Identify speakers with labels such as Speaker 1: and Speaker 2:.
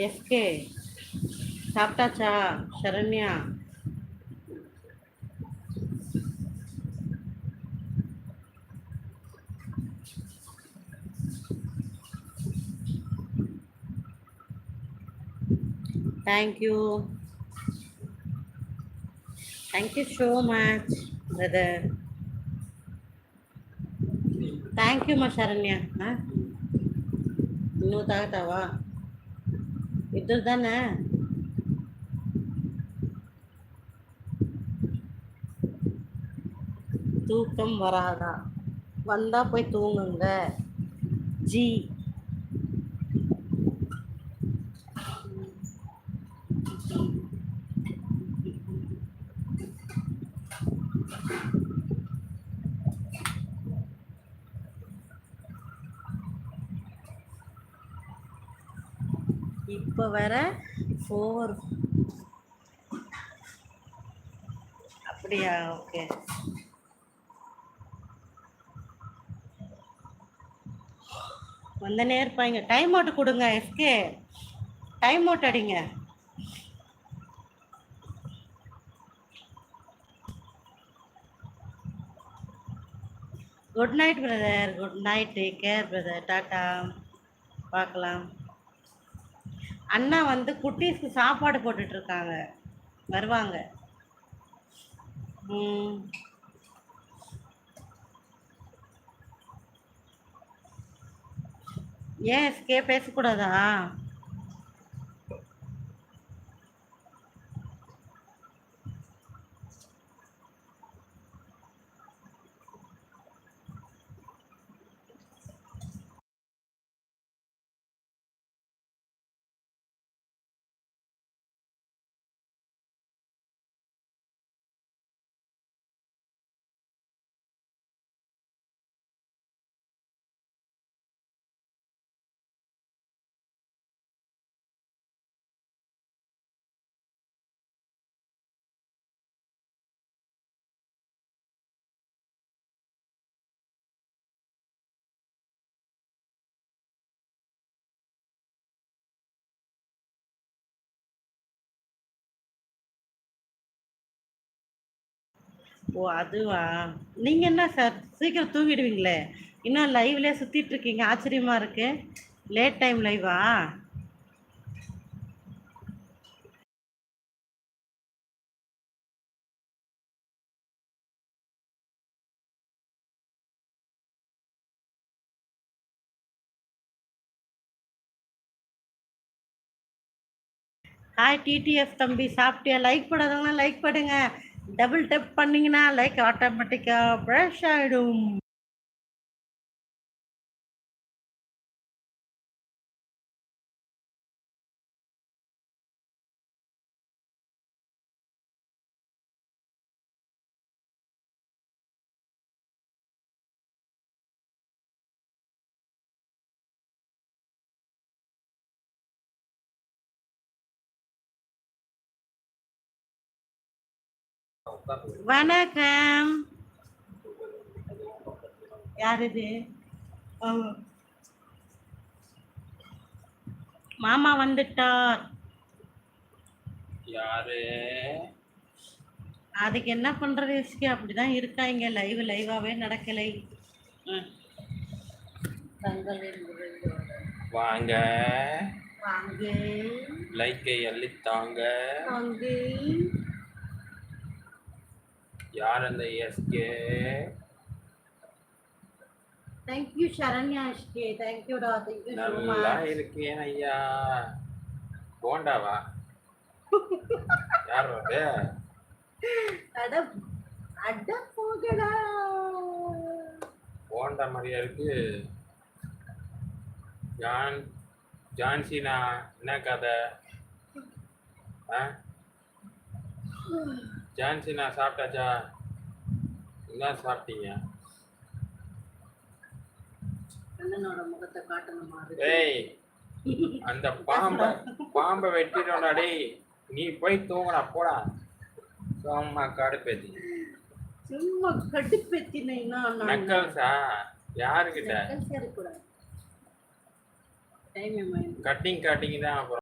Speaker 1: SK சாப்பிட்டாச்சா Saranya? Thank you thank you so much brother தேங்க்யூம்மா சரண்யா. ஆ? இன்னும் தாகத்தாவா வித்தல் தானே தூக்கம் வராதா? வந்தால் போய் தூங்குங்க. ஜி. இப்போ வர ஃபோர் அப்படியா? ஓகே வந்தனே இருப்பாங்க டைம் அவுட் கொடுங்க எஸ்கே டைம் அவுட் அடிங்க. Good night brother good night take care brother tata பார்க்கலாம். அண்ணா வந்து குட்டீஸ்க்கு சாப்பாடு போட்டுட்டு இருக்காங்க வருவாங்க. ம். ஏன் எஸ்கே பேசக்கூடாதா? ஓ அதுவா? நீங்க என்ன சார்? சீக்கிரம் தூங்கிடுவீங்களே. இன்னும் லைவ்ல சுத்திட்டு இருக்கீங்க ஆச்சரியமா இருக்கு. லேட் டைம் லைவா ஹாய் டிடிஎஃப் தம்பி. சாப்பிட்டியா? லைக் போடாதவங்களாம் லைக் பண்ணுங்க டபுள் டப் பண்ணிங்கன்னா லைக் ஆட்டோமேட்டிக்காக ப்ரஷ் ஆகிடும் வணக்கம். யார் இது. மாமா வந்துட்டார்.
Speaker 2: யாரு?
Speaker 1: அதுக்கு என்ன பண்றது எஸ்கே அப்படிதான் இருக்காங்க. லைவ் லைவாவே நடக்கலை.
Speaker 2: வாங்க.
Speaker 1: வாங்க.
Speaker 2: லைக்கை அள்ளித்தாங்க.
Speaker 1: வாங்க.
Speaker 2: யார் அந்த SK
Speaker 1: thank you Saranya SK தேங்க்யூடா thank you so
Speaker 2: நல்லா
Speaker 1: மச்
Speaker 2: இருக்கேன் ஐயா. போண்டாவா? யார் அது?
Speaker 1: அட அட போகடா.
Speaker 2: போண்டா மாதிரியா இருக்கு. ஜான் ஜான்சினா என்ன கதை? ஆ? ஜான்சினா சாப்பிட்டாச்சா? என்ன சாப்பிட்டீங்க.
Speaker 1: அண்ணனோட முகத்தை காட்டணுமா அது?
Speaker 2: ஏய் அந்த பாம்பை பாம்பை வெட்டிட்டோம்டா டேய். நீ போய் தூங்குடா போடா. சும்மா கடுப்பேத்தி.
Speaker 1: சும்மா கடுப்பெத்தினா
Speaker 2: நக்கல்ஸா? யாருக்கிட்ட? கட்டிங் கட்டிங் தான் அப்புறம்.